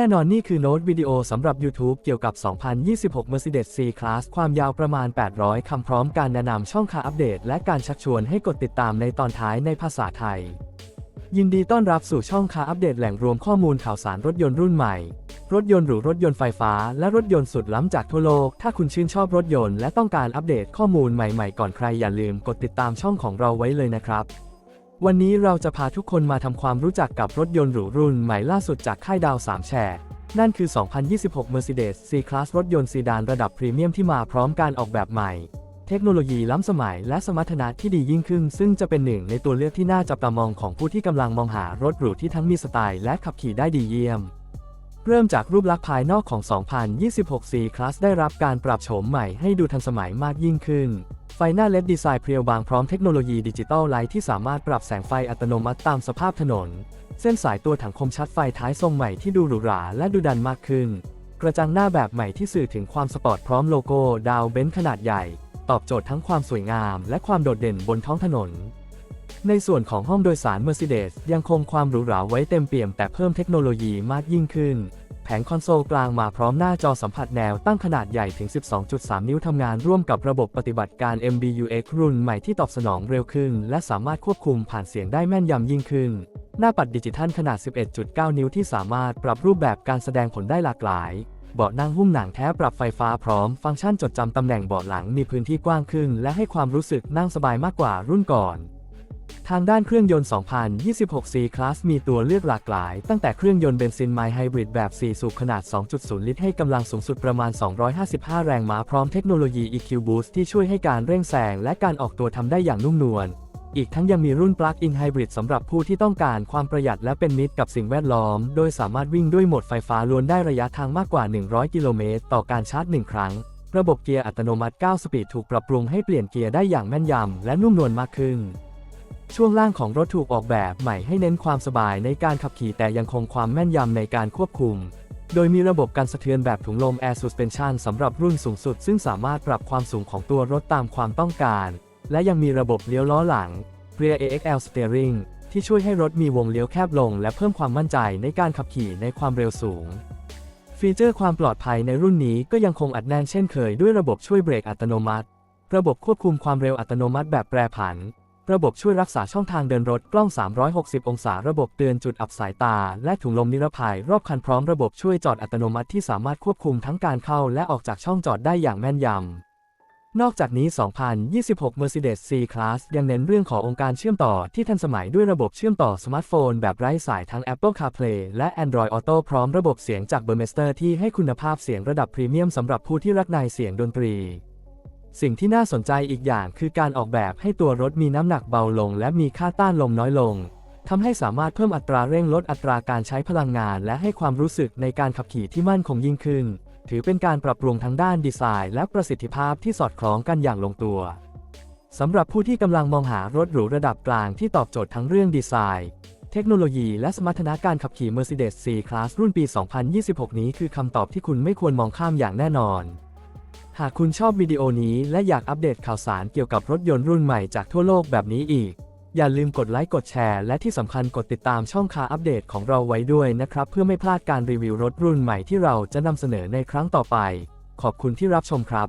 แน่นอนนี่คือโน้ตวิดีโอสำหรับ YouTube เกี่ยวกับ 2026 Mercedes C-Class ความยาวประมาณ 800 คำพร้อมการแนะนำช่องคาอัปเดต และการชักชวนให้กดติดตามในตอนท้ายในภาษาไทย ยินดีต้อนรับสู่ช่องคาอัปเดตแหล่งรวมข้อมูลข่าวสารรถยนต์รุ่นใหม่ รถยนต์หรือรถยนต์ไฟฟ้า และรถยนต์สุดล้ำจากทั่วโลก ถ้าคุณชื่นชอบรถยนต์และต้องการอัปเดตข้อมูลใหม่ๆ ก่อนใครอย่าลืมกดติดตามช่องของเราไว้เลยนะครับ วันนี้เราจะพาทุกคนมาทำความรู้จักกับรถยนต์หรูรุ่นใหม่ล่าสุดจากค่ายดาว 3 แฉกนั่นคือ 2026 Mercedes C-Class รถยนต์ซีดานระดับพรีเมียมที่มาพร้อมการออกแบบใหม่ เทคโนโลยีล้ำสมัยและสมรรถนะที่ดียิ่งขึ้น ซึ่งจะเป็นหนึ่งในตัวเลือกที่น่าจับตามองของผู้ที่กำลังมองหารถหรูที่ทั้งมีสไตล์และขับขี่ได้ดีเยี่ยม เริ่มจากรูปลักษณ์ภายนอกของ 2026 C-Class ได้รับการปรับโฉมใหม่ให้ดูทันสมัยมากยิ่งขึ้น ไฟหน้าเลดดีไซน์เพรียวบางพร้อมเทคโนโลยีดิจิตอลไลท์ที่สามารถปรับแสงไฟอัตโนมัติตามสภาพถนน เส้นสายตัวถังคมชัดไฟท้ายทรงใหม่ที่ดูหรูหราและดูดันมากขึ้น กระจังหน้าแบบใหม่ที่สื่อถึงความสปอร์ตพร้อมโลโก้ดาวเบนซ์ขนาดใหญ่ ตอบโจทย์ทั้งความสวยงาม และความโดดเด่นบนท้องถนน ในส่วนของห้องโดยสาร Mercedes ยังคงความหรูหราไว้เต็มเปี่ยมแต่เพิ่มเทคโนโลยีมากยิ่งขึ้น ผงคอนโซลกลางมาพร้อมหน้าจอสัมผัสแนวตั้งขนาดใหญ่ถึง 12.3 นิ้วทำงานร่วมกับระบบปฏิบัติการ MBUX รุ่นใหม่ที่ตอบสนองเร็วขึ้น และสามารถควบคุมผ่านเสียงได้แม่นยำยิ่งขึ้น หน้าปัดดิจิทัลขนาด 11.9 นิ้วที่สามารถปรับรูปแบบการแสดงผลได้หลากหลายเบาะนั่งหุ้มหนังแท้ปรับไฟฟ้าพร้อม ฟังก์ชันจดจำตำแหน่งเบาะหลังมีพื้นที่กว้างขึ้น และให้ความรู้สึกนั่งสบายมากกว่ารุ่นก่อน ทางด้านเครื่องยนต์ 2026 C-Class มีตัวเลือกหลากหลาย ตั้งแต่เครื่องยนต์เบนซินไมล์ไฮบริดแบบ 4 สูบขนาด 2.0 ลิตรให้กำลังสูงสุดประมาณ 255 แรงม้าพร้อมเทคโนโลยี EQ Boost ที่ช่วยให้การเร่งแซงและการออกตัวทำได้อย่างนุ่มนวล อีกทั้งยังมีรุ่น Plug-in Hybrid สำหรับผู้ที่ต้องการความประหยัดและเป็นมิตรกับสิ่งแวดล้อม โดยสามารถวิ่งด้วยโหมดไฟฟ้าล้วนได้ระยะทางมากกว่า 100 กิโลเมตรต่อการชาร์จ 1 ครั้ง ระบบเกียร์อัตโนมัติ 9 สปีดถูกปรับปรุงให้เปลี่ยนเกียร์ได้อย่างแม่นยำและนุ่มนวลมากขึ้น ช่วงล่างของรถถูกออกแบบใหม่ให้เน้นความสบายในการขับขี่แต่ยังคงความแม่นยำในการควบคุม โดยมีระบบการสะเทือนแบบถุงลม Air Suspension สำหรับรุ่นสูงสุด ซึ่งสามารถปรับความสูงของตัวรถตามความต้องการ และยังมีระบบเลี้ยวล้อหลัง Rear AXL Steering ที่ช่วยให้รถมีวงเลี้ยวแคบลง และเพิ่มความมั่นใจในการขับขี่ในความเร็วสูง ฟีเจอร์ความปลอดภัยในรุ่นนี้ก็ยังคงอัดแน่นเช่นเคยด้วยระบบช่วยเบรกอัตโนมัติ ระบบควบคุมความเร็วอัตโนมัติแบบแปรผัน ระบบช่วยรักษาช่องทางเดินรถกล้อง 360 องศา ระบบเตือนจุดอับสายตา และถุงลมนิรภัย รอบคันพร้อมระบบช่วยจอดอัตโนมัติที่สามารถควบคุมทั้งการเข้าและออกจากช่องจอดได้อย่างแม่นยำ นอกจากนี้ 2026 Mercedes C-Class ยังเน้นเรื่องขององค์การเชื่อมต่อที่ทันสมัยด้วยระบบเชื่อมต่อสมาร์ทโฟน แบบไร้สายทั้ง Apple CarPlay และ Android Auto พร้อมระบบเสียงจาก Burmester ที่ให้คุณภาพเสียงระดับพรีเมียมสำหรับผู้ที่รักในเสียงดนตรี สิ่งที่น่าสนใจอีกอย่างคือการออกแบบให้ตัวรถมีน้ำหนักเบาลง และมีค่าต้านลมน้อยลงทำให้สามารถเพิ่มอัตราเร่งลดอัตราการใช้พลังงาน และให้ความรู้สึกในการขับขี่ที่มั่นคงยิ่งขึ้น ถือเป็นการปรับปรุงทั้งด้านดีไซน์ และประสิทธิภาพที่สอดคล้องกันอย่างลงตัวสำหรับผู้ที่กำลังมองหารถหรูระดับกลางที่ตอบโจทย์ทั้งเรื่องดีไซน์ เทคโนโลยีและสมรรถนะการขับขี่ Mercedes C-Class รุ่นปี 2026 นี้คือคำตอบที่คุณไม่ควรมองข้ามอย่างแน่นอน หากคุณชอบวิดีโอนี้และอยากอัปเดตข่าวสารเกี่ยวกับรถยนต์รุ่นใหม่จากทั่วโลกแบบนี้อีก อย่าลืมกดไลค์กดแชร์และที่สำคัญกดติดตามช่องคาอัปเดตของเราไว้ด้วยนะครับ เพื่อไม่พลาดการรีวิวรถรุ่นใหม่ที่เราจะนำเสนอในครั้งต่อไป ขอบคุณที่รับชมครับ